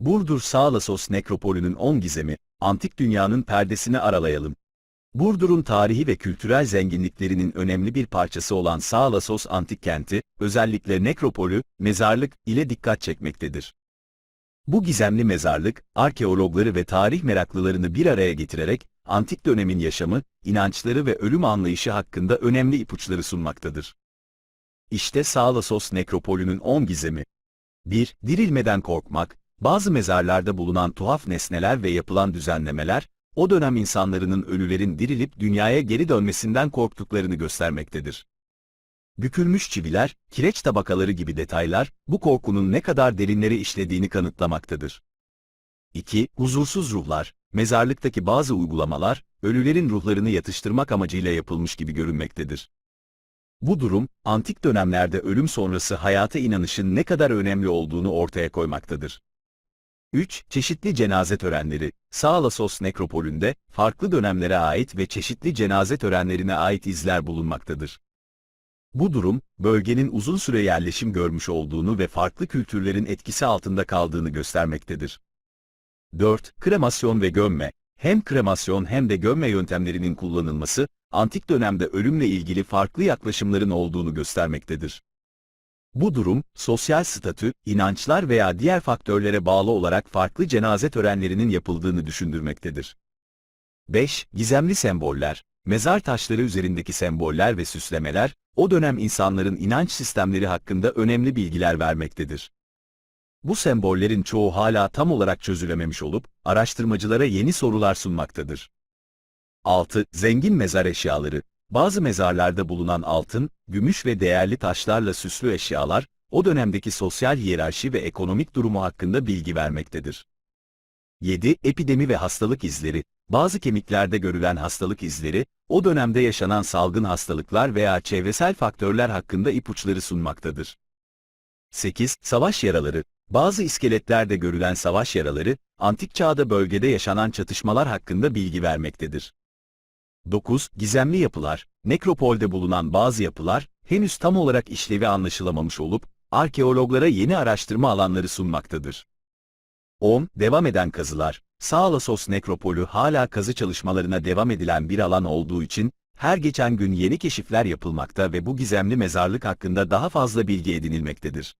Burdur Sağlasos Nekropolü'nün 10 gizemi, antik dünyanın perdesini aralayalım. Burdur'un tarihi ve kültürel zenginliklerinin önemli bir parçası olan Sağlasos antik kenti, özellikle nekropolü, mezarlık ile dikkat çekmektedir. Bu gizemli mezarlık, arkeologları ve tarih meraklılarını bir araya getirerek, antik dönemin yaşamı, inançları ve ölüm anlayışı hakkında önemli ipuçları sunmaktadır. İşte Sağlasos Nekropolü'nün 10 gizemi. 1. Dirilmeden korkmak, bazı mezarlarda bulunan tuhaf nesneler ve yapılan düzenlemeler, o dönem insanların ölülerin dirilip dünyaya geri dönmesinden korktuklarını göstermektedir. Bükülmüş çiviler, kireç tabakaları gibi detaylar, bu korkunun ne kadar derinlere işlediğini kanıtlamaktadır. 2. Huzursuz ruhlar, mezarlıktaki bazı uygulamalar, ölülerin ruhlarını yatıştırmak amacıyla yapılmış gibi görünmektedir. Bu durum, antik dönemlerde ölüm sonrası hayata inanışın ne kadar önemli olduğunu ortaya koymaktadır. 3. Çeşitli cenaze törenleri. Sağlasos nekropolünde, farklı dönemlere ait ve çeşitli cenaze törenlerine ait izler bulunmaktadır. Bu durum, bölgenin uzun süre yerleşim görmüş olduğunu ve farklı kültürlerin etkisi altında kaldığını göstermektedir. 4. Kremasyon ve gömme. Hem kremasyon hem de gömme yöntemlerinin kullanılması, antik dönemde ölümle ilgili farklı yaklaşımların olduğunu göstermektedir. Bu durum, sosyal statü, inançlar veya diğer faktörlere bağlı olarak farklı cenaze törenlerinin yapıldığını düşündürmektedir. 5. Gizemli semboller. Mezar taşları üzerindeki semboller ve süslemeler, o dönem insanların inanç sistemleri hakkında önemli bilgiler vermektedir. Bu sembollerin çoğu hala tam olarak çözülememiş olup, araştırmacılara yeni sorular sunmaktadır. 6. Zengin mezar eşyaları. Bazı mezarlarda bulunan altın, gümüş ve değerli taşlarla süslü eşyalar, o dönemdeki sosyal hiyerarşi ve ekonomik durumu hakkında bilgi vermektedir. 7. Epidemi ve hastalık izleri. Bazı kemiklerde görülen hastalık izleri, o dönemde yaşanan salgın hastalıklar veya çevresel faktörler hakkında ipuçları sunmaktadır. 8. Savaş yaraları. Bazı iskeletlerde görülen savaş yaraları, antik çağda bölgede yaşanan çatışmalar hakkında bilgi vermektedir. 9. Gizemli yapılar. Nekropolde bulunan bazı yapılar, henüz tam olarak işlevi anlaşılamamış olup, arkeologlara yeni araştırma alanları sunmaktadır. 10. Devam eden kazılar. Sağlasos Nekropolü hala kazı çalışmalarına devam edilen bir alan olduğu için, her geçen gün yeni keşifler yapılmakta ve bu gizemli mezarlık hakkında daha fazla bilgi edinilmektedir.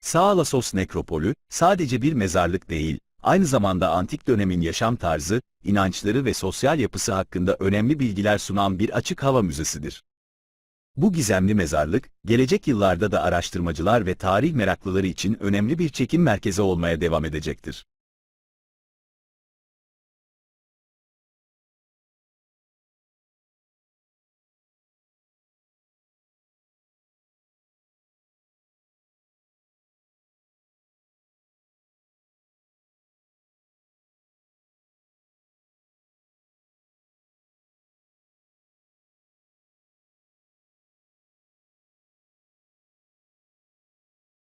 Sağlasos Nekropolü, sadece bir mezarlık değil, aynı zamanda antik dönemin yaşam tarzı, inançları ve sosyal yapısı hakkında önemli bilgiler sunan bir açık hava müzesidir. Bu gizemli mezarlık, gelecek yıllarda da araştırmacılar ve tarih meraklıları için önemli bir çekim merkezi olmaya devam edecektir.